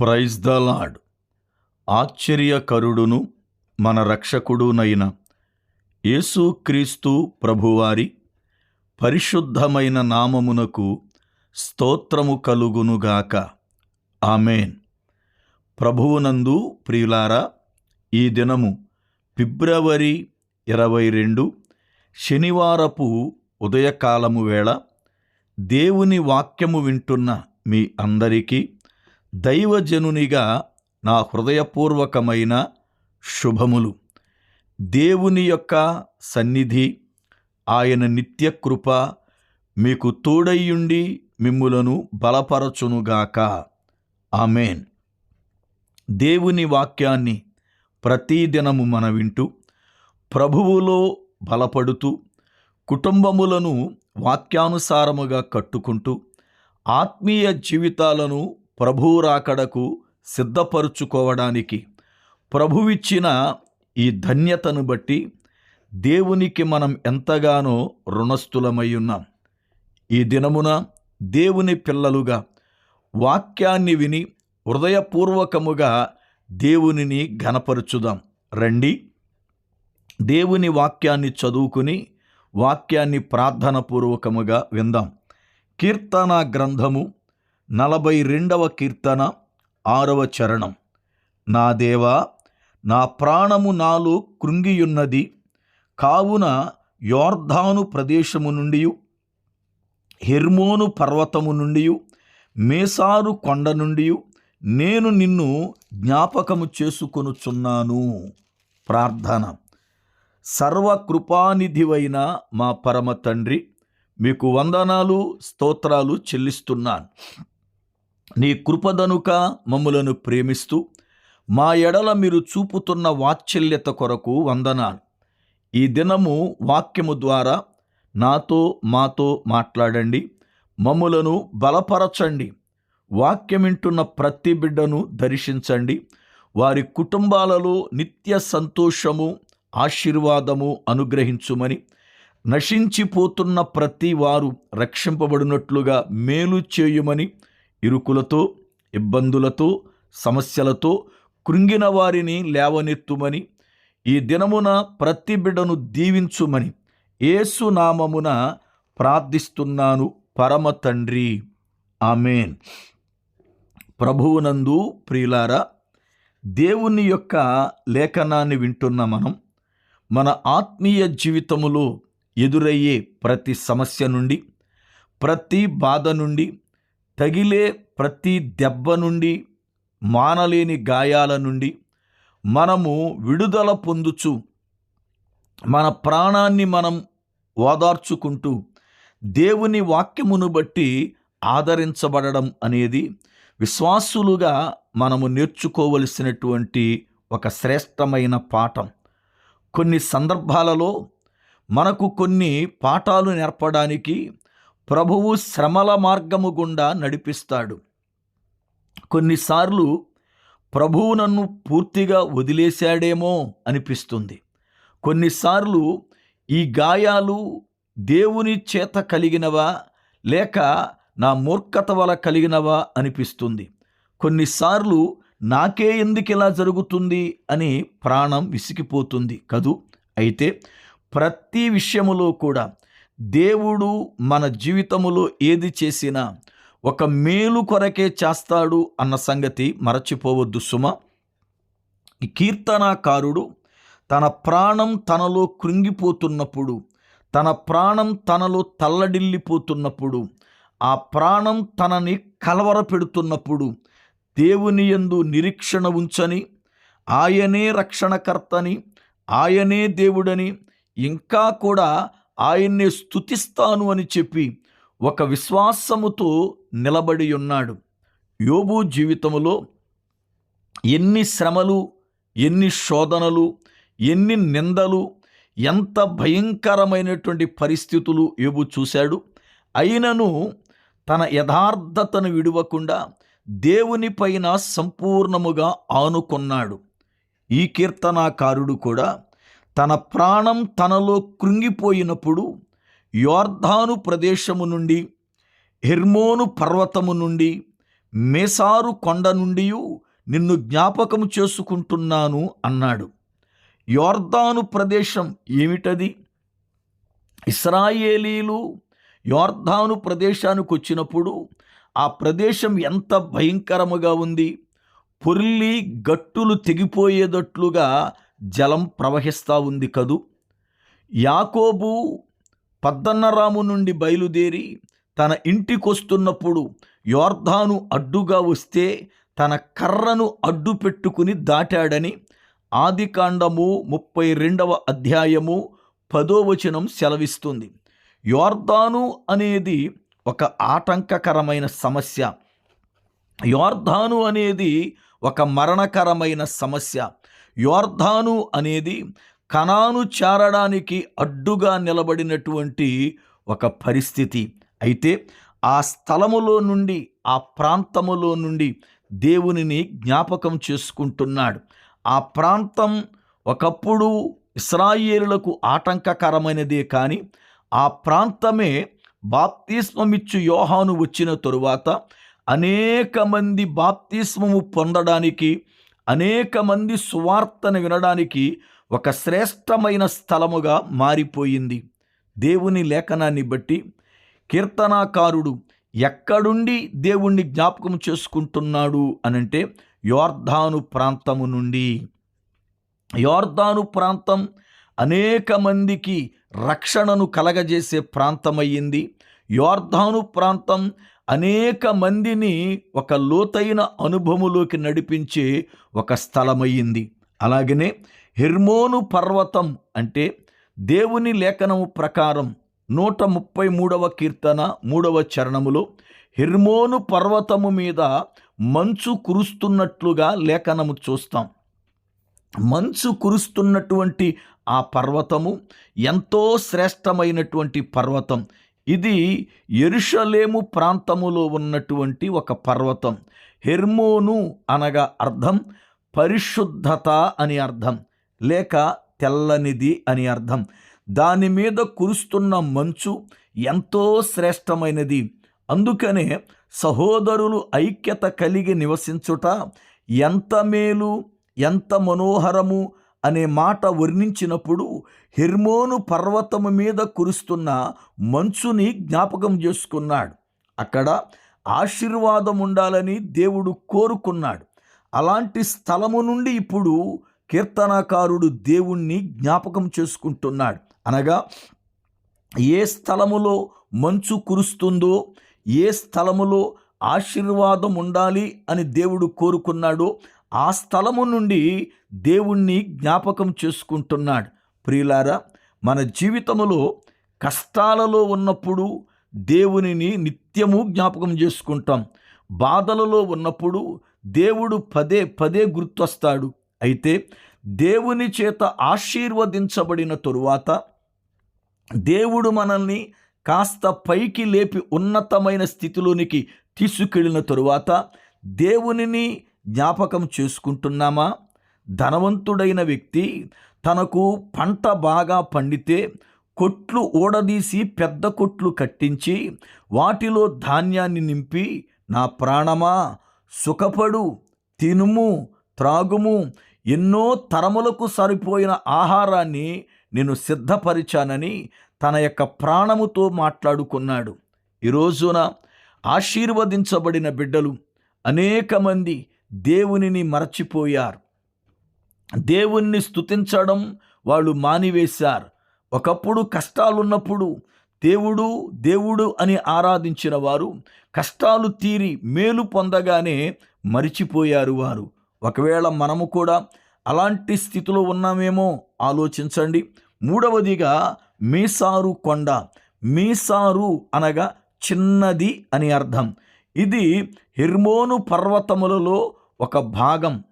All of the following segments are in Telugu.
ప్రైజ్ ద లాడ్ ఆశ్చర్యకరుడును మన రక్షకుడునైన యేసుక్రీస్తు ప్రభువారి పరిశుద్ధమైన నామమునకు స్తోత్రము కలుగునుగాక ఆమెన్. ప్రభువునందు ప్రియులారా ఈ దినము ఫిబ్రవరి ఇరవై రెండు శనివారపు ఉదయకాలము వేళ దేవుని వాక్యము వింటున్న మీ అందరికీ దైవజనునిగా నా హృదయపూర్వకమైన శుభములు. దేవుని యొక్క సన్నిధి ఆయన నిత్యకృప మీకు తోడయ్యుండి మిమ్ములను బలపరచునుగాక. ఆమెన్. దేవుని వాక్యాన్ని ప్రతిదినము మన వింటూ ప్రభువులో బలపడుతూ కుటుంబములను వాక్యానుసారముగా కట్టుకుంటూ ఆత్మీయ జీవితాలను ప్రభువు రాకడకు సిద్ధపరుచుకోవడానికి ప్రభువిచ్చిన ఈ ధన్యతను బట్టి దేవునికి మనం ఎంతగానో రుణస్థులమై ఉన్నాం. ఈ దినమున దేవుని పిల్లలుగా వాక్యాన్ని విని హృదయపూర్వకముగా దేవునిని ఘనపరచుదాం. రండి. దేవుని వాక్యాన్ని చదువుకుని వాక్యాన్ని ప్రార్థనపూర్వకముగా విందాం. కీర్తన గ్రంథము నలభై రెండవ కీర్తన ఆరవ చరణం. నా దేవా నా ప్రాణము నాలో కృంగియున్నది. కావున యోర్ధాను ప్రదేశము నుండి హెర్మోను పర్వతము నుండి మేసారు కొండ నుండి నేను నిన్ను జ్ఞాపకము చేసుకొనుచున్నాను. ప్రార్థన. సర్వకృపానిధివైన మా పరమ తండ్రి మీకు వందనాలు స్తోత్రాలు చెల్లిస్తున్నాను. నీ కృపదనుక మమ్ములను ప్రేమిస్తూ మా ఎడల మీరు చూపుతున్న వాత్సల్యత కొరకు వందనాలు. ఈ దినము వాక్యము ద్వారా నాతో మాతో మాట్లాడండి. మమ్ములను బలపరచండి. వాక్యం వింటున్న ప్రతి బిడ్డను దర్శించండి. వారి కుటుంబాలలో నిత్య సంతోషము ఆశీర్వాదము అనుగ్రహించుమని నశించిపోతున్న ప్రతి వారు రక్షింపబడినట్లుగా మేలు చేయుమని ఇరుకులతో ఇబ్బందులతో సమస్యలతో కృంగిన వారిని లేవనెత్తుమని ఈ దినమున ప్రతి బిడ్డను దీవించుమని ఏసునామమున ప్రార్థిస్తున్నాను. పరమ తండ్రి. ఆమెన్. ప్రభువునందు ప్రియులారా దేవుని యొక్క లేఖనాన్ని వింటున్న మనం మన ఆత్మీయ జీవితములో ఎదురయ్యే ప్రతి సమస్య నుండి ప్రతి బాధ నుండి తగిలే ప్రతి దెబ్బ నుండి మానలేని గాయాల నుండి మనము విడుదల పొందుచు మన ప్రాణాన్ని మనం ఓదార్చుకుంటూ దేవుని వాక్యమును బట్టి ఆదరించబడడం అనేది విశ్వాసులుగా మనము నేర్చుకోవలసినటువంటి ఒక శ్రేష్టమైన పాఠం. కొన్ని సందర్భాలలో మనకు కొన్ని పాఠాలు నేర్పడానికి ప్రభువు శ్రమల మార్గము గుండా నడిపిస్తాడు. కొన్నిసార్లు ప్రభువు నన్ను పూర్తిగా వదిలేశాడేమో అనిపిస్తుంది. కొన్నిసార్లు ఈ గాయాలు దేవుని చేత కలిగినవా లేక నా మూర్ఖత వల్ల కలిగినవా అనిపిస్తుంది. కొన్నిసార్లు నాకే ఎందుకు ఇలా జరుగుతుంది అని ప్రాణం విసిగిపోతుంది కదూ? అయితే ప్రతి విషయములో కూడా దేవుడు మన జీవితములో ఏది చేసినా ఒక మేలు కొరకే చేస్తాడు అన్న సంగతి మరచిపోవద్దు సుమ. ఈ కీర్తనాకారుడు తన ప్రాణం తనలో కృంగిపోతున్నప్పుడు తన ప్రాణం తనలో తల్లడిల్లిపోతున్నప్పుడు ఆ ప్రాణం తనని కలవర పెడుతున్నప్పుడు దేవుని యందు నిరీక్షణ ఉంచని ఆయనే రక్షణకర్తని ఆయనే దేవుడని ఇంకా కూడా ఆయన్నే స్తుతిస్తాను అని చెప్పి ఒక విశ్వాసముతో నిలబడి ఉన్నాడు. యోబు జీవితములో ఎన్ని శ్రమలు ఎన్ని శోధనలు ఎన్ని నిందలు ఎంత భయంకరమైనటువంటి పరిస్థితులు యోబు చూశాడు. అయినను తన యథార్థతను విడవకుండా దేవునిపైన సంపూర్ణముగా ఆనుకున్నాడు. ఈ కీర్తనాకారుడు కూడా తన ప్రాణం తనలో కృంగిపోయినప్పుడు యోర్ధాను ప్రదేశము నుండి హెర్మోను పర్వతము నుండి మేసారు కొండ నుండి నిన్ను జ్ఞాపకం చేసుకుంటున్నాను అన్నాడు. యోర్ధాను ప్రదేశం ఏమిటది? ఇస్రాయేలీలు యోర్ధాను ప్రదేశానికి వచ్చినప్పుడు ఆ ప్రదేశం ఎంత భయంకరముగా ఉంది? పొర్లి గట్టులు తెగిపోయేటట్లుగా జలం ప్రవహిస్తూ ఉంది కదూ? యాకోబు పద్దన్నరాము నుండి బయలుదేరి తన ఇంటికొస్తున్నప్పుడు యోర్ధాను అడ్డుగా వస్తే తన కర్రను అడ్డు పెట్టుకుని దాటాడని ఆదికాండము ముప్పై రెండవ అధ్యాయము పదో వచనం సెలవిస్తుంది. యోర్ధాను అనేది ఒక ఆటంకకరమైన సమస్య. యోర్ధాను అనేది ఒక మరణకరమైన సమస్య. యోర్ధాను అనేది కణాను చేరడానికి అడ్డుగా నిలబడినటువంటి ఒక పరిస్థితి. అయితే ఆ స్థలములో నుండి ఆ ప్రాంతములో నుండి దేవునిని జ్ఞాపకం చేసుకుంటున్నాడు. ఆ ప్రాంతం ఒకప్పుడు ఇస్రాయేలులకు ఆటంకకరమైనదే కానీ ఆ ప్రాంతమే బాప్తిస్మమిచ్చు యోహాను వచ్చిన తరువాత అనేక మంది బాప్తిస్మము పొందడానికి అనేక మంది సువార్తను వినడానికి ఒక శ్రేష్టమైన స్థలముగా మారిపోయింది. దేవుని లేఖనాన్ని బట్టి కీర్తనాకారుడు ఎక్కడుండి దేవుణ్ణి జ్ఞాపకం చేసుకుంటున్నాడు అనంటే యోర్ధాను ప్రాంతము నుండి. యోర్ధాను ప్రాంతం అనేక మందికి రక్షణను కలగజేసే ప్రాంతమయ్యింది. యోర్ధాను ప్రాంతం అనేక మందిని ఒక లోతైన అనుభవములోకి నడిపించే ఒక స్థలమయ్యింది. అలాగనే హెర్మోను పర్వతం అంటే దేవుని లేఖనము ప్రకారం నూట ముప్పై మూడవ కీర్తన మూడవ చరణములో హెర్మోను పర్వతము మీద మంచు కురుస్తున్నట్లుగా లేఖనము చూస్తాం. మంచు కురుస్తున్నటువంటి ఆ పర్వతము ఎంతో శ్రేష్టమైనటువంటి పర్వతం. ఇది ఎరుషలేము ప్రాంతములో ఉన్నటువంటి ఒక పర్వతం. హెర్మోను అనగా అర్థం పరిశుద్ధత అని అర్థం లేక తెల్లనిది అని అర్థం. దాని మీద కురుస్తున్న మంచు ఎంతో శ్రేష్టమైనది. అందుకనే సహోదరులు ఐక్యత కలిగి నివసించుట ఎంత మేలు ఎంత మనోహరము అనే మాట వర్ణించినప్పుడు హెర్మోను పర్వతము మీద కురుస్తున్న మంచుని జ్ఞాపకం చేసుకున్నాడు. అక్కడ ఆశీర్వాదం ఉండాలని దేవుడు కోరుకున్నాడు. అలాంటి స్థలము నుండి ఇప్పుడు కీర్తనాకారుడు దేవుణ్ణి జ్ఞాపకం చేసుకుంటున్నాడు. అనగా ఏ స్థలములో మంచు కురుస్తుందో ఏ స్థలములో ఆశీర్వాదం ఉండాలి అని దేవుడు కోరుకున్నాడో ఆ స్థలము నుండి దేవుణ్ణి జ్ఞాపకం చేసుకుంటున్నాడు. ప్రియులారా మన జీవితములో కష్టాలలో ఉన్నప్పుడు దేవునిని నిత్యము జ్ఞాపకం చేసుకుంటాం. బాధలలో ఉన్నప్పుడు దేవుడు పదే పదే గుర్తొస్తాడు. అయితే దేవుని చేత ఆశీర్వదించబడిన తరువాత దేవుడు మనల్ని కాస్త పైకి లేపి ఉన్నతమైన స్థితిలోనికి తీసుకెళ్ళిన తరువాత దేవునిని జ్ఞాపకం చేసుకుంటున్నామా? ధనవంతుడైన వ్యక్తి తనకు పంట బాగా పండితే కొట్లు ఊడదీసి పెద్ద కొట్లు కట్టించి వాటిలో ధాన్యాన్ని నింపి నా ప్రాణమా సుఖపడు తినుము త్రాగుము ఎన్నో తరములకు సరిపోయిన ఆహారాన్ని నేను సిద్ధపరిచానని తన యొక్క ప్రాణముతో మాట్లాడుకున్నాడు. ఈరోజున ఆశీర్వదించబడిన బిడ్డలు అనేక మంది దేవునిని మరచిపోయారు. దేవుణ్ణి స్తుతించడం వాళ్ళు మానివేశారు. ఒకప్పుడు కష్టాలున్నప్పుడు దేవుడు దేవుడు అని ఆరాధించిన వారు కష్టాలు తీరి మేలు పొందగానే మరిచిపోయారు వారు. ఒకవేళ మనము కూడా అలాంటి స్థితిలో ఉన్నామేమో ఆలోచించండి. మూడవదిగా మీసారు కొండ. మీసారు అనగా చిన్నది అని అర్థం. ఇది హెర్మోను పర్వతములలో ఒక భాగం.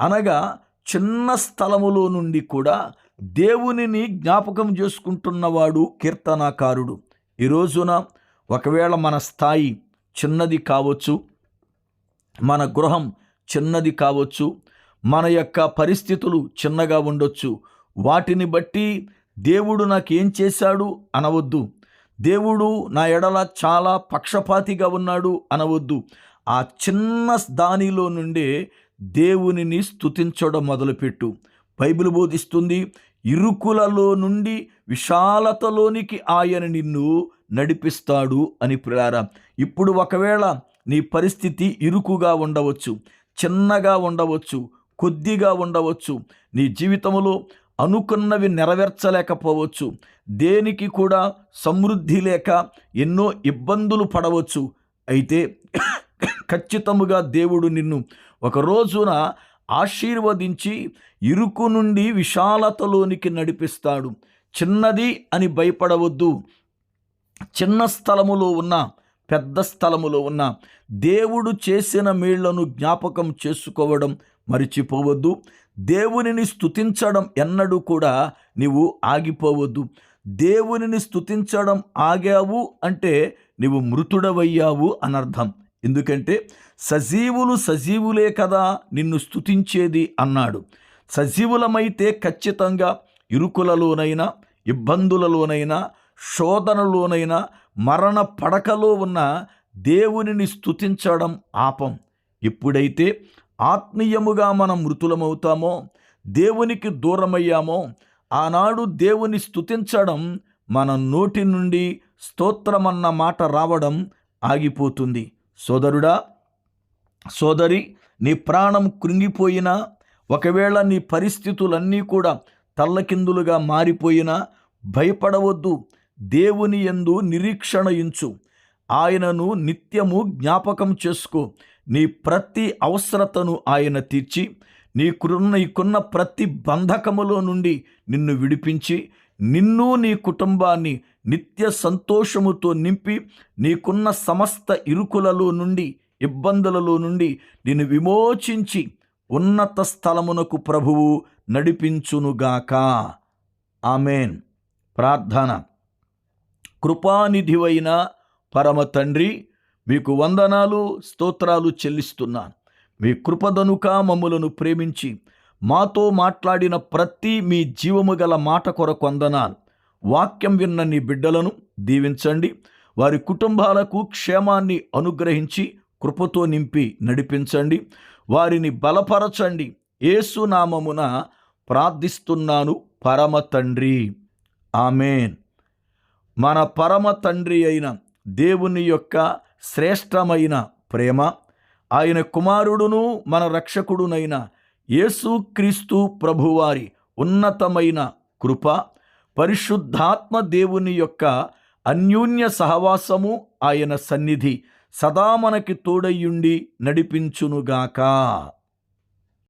అనగా చిన్న స్థలములో నుండి కూడా దేవునిని జ్ఞాపకం చేసుకుంటున్నవాడు కీర్తనాకారుడు. ఈ రోజున ఒకవేళ మన స్థాయి చిన్నది కావచ్చు మన గృహం చిన్నది కావచ్చు మన యొక్క పరిస్థితులు చిన్నగా ఉండొచ్చు వాటిని బట్టి దేవుడు నాకేం చేశాడు అనవద్దు. దేవుడు నా ఎడల చాలా పక్షపాతిగా ఉన్నాడు అనవద్దు. ఆ చిన్న దానిలో నుండే దేవునిని స్తుతించడం మొదలుపెట్టు. బైబిల్ బోధిస్తుంది ఇరుకులలో నుండి విశాలతలోనికి ఆయన నిన్ను నడిపిస్తాడు అని ప్రియారా ఇప్పుడు ఒకవేళ నీ పరిస్థితి ఇరుకుగా ఉండవచ్చు చిన్నగా ఉండవచ్చు కొద్దిగా ఉండవచ్చు నీ జీవితంలో అనుకున్నవి నెరవేర్చలేకపోవచ్చు దేనికి కూడా సమృద్ధి లేక ఎన్నో ఇబ్బందులు పడవచ్చు అయితే ఖచ్చితముగా దేవుడు నిన్ను ఒక రోజున ఆశీర్వదించి ఇరుకు నుండి విశాలతలోనికి నడిపిస్తాడు. చిన్నది అని భయపడవద్దు. చిన్న స్థలములో ఉన్న పెద్ద స్థలములో ఉన్న దేవుడు చేసిన మేళ్ళను జ్ఞాపకం చేసుకోవడం మరిచిపోవద్దు. దేవునిని స్థుతించడం ఎన్నడూ కూడా నీవు ఆగిపోవద్దు. దేవునిని స్థుతించడం ఆగావు అంటే నీవు మృతుడవయ్యావు అనర్థం. ఎందుకంటే సజీవులు సజీవులే కదా నిన్ను స్తుతించేది అన్నాడు. సజీవులమైతే ఖచ్చితంగా ఇరుకులలోనైనా ఇబ్బందులలోనైనా శోధనలోనైనా మరణ పడకలో ఉన్న దేవునిని స్తుతించడం ఆపం ఎప్పుడైతే ఆత్మీయముగా మనం మృతులమవుతామో దేవునికి దూరమయ్యామో ఆనాడు దేవుని స్తుతించడం మన నోటి నుండి స్తోత్రమన్న మాట రావడం ఆగిపోతుంది. సోదరుడా సోదరి నీ ప్రాణం కృంగిపోయినా ఒకవేళ నీ పరిస్థితులన్నీ కూడా తల్లకిందులుగా మారిపోయినా భయపడవద్దు. దేవుని ఎందు నిరీక్షణ ఇంచు. ఆయనను నిత్యము జ్ఞాపకం చేసుకో. నీ ప్రతి అవసరతను ఆయన తీర్చి నీకున్న నీకున్న ప్రతి బంధకములో నుండి నిన్ను విడిపించి నిన్ను నీ కుటుంబాన్ని నిత్య సంతోషముతో నింపి నీకున్న సమస్త ఇరుకులలో నుండి ఇబ్బందులలో నుండి నిన్ను విమోచించి ఉన్నత స్థలమునకు ప్రభువు నడిపించునుగాక. ఆమెన్. ప్రార్థన. కృపానిధివైన పరమ తండ్రి మీకు వందనాలు స్తోత్రాలు చెల్లిస్తున్నాను. మీ కృపదనుక మమ్ములను ప్రేమించి మాతో మాట్లాడిన ప్రతి మీ జీవము గల మాట కొరకు వందనాలు. వాక్యం విన్న నీ బిడ్డలను దీవించండి. వారి కుటుంబాలకు క్షేమాన్ని అనుగ్రహించి కృపతో నింపి నడిపించండి. వారిని బలపరచండి. ఏసునామమున ప్రార్థిస్తున్నాను పరమ తండ్రి. ఆమెన్. మన పరమ తండ్రి అయిన దేవుని యొక్క శ్రేష్టమైన ప్రేమ ఆయన కుమారుడును మన రక్షకుడునైన యేసుక్రీస్తు ప్రభువారి ఉన్నతమైన కృప పరిశుద్ధాత్మ దేవుని యొక్క అన్యోన్య సహవాసము ఆయన సన్నిధి సదా మనకి తోడయ్యుండి నడిపించునుగాక.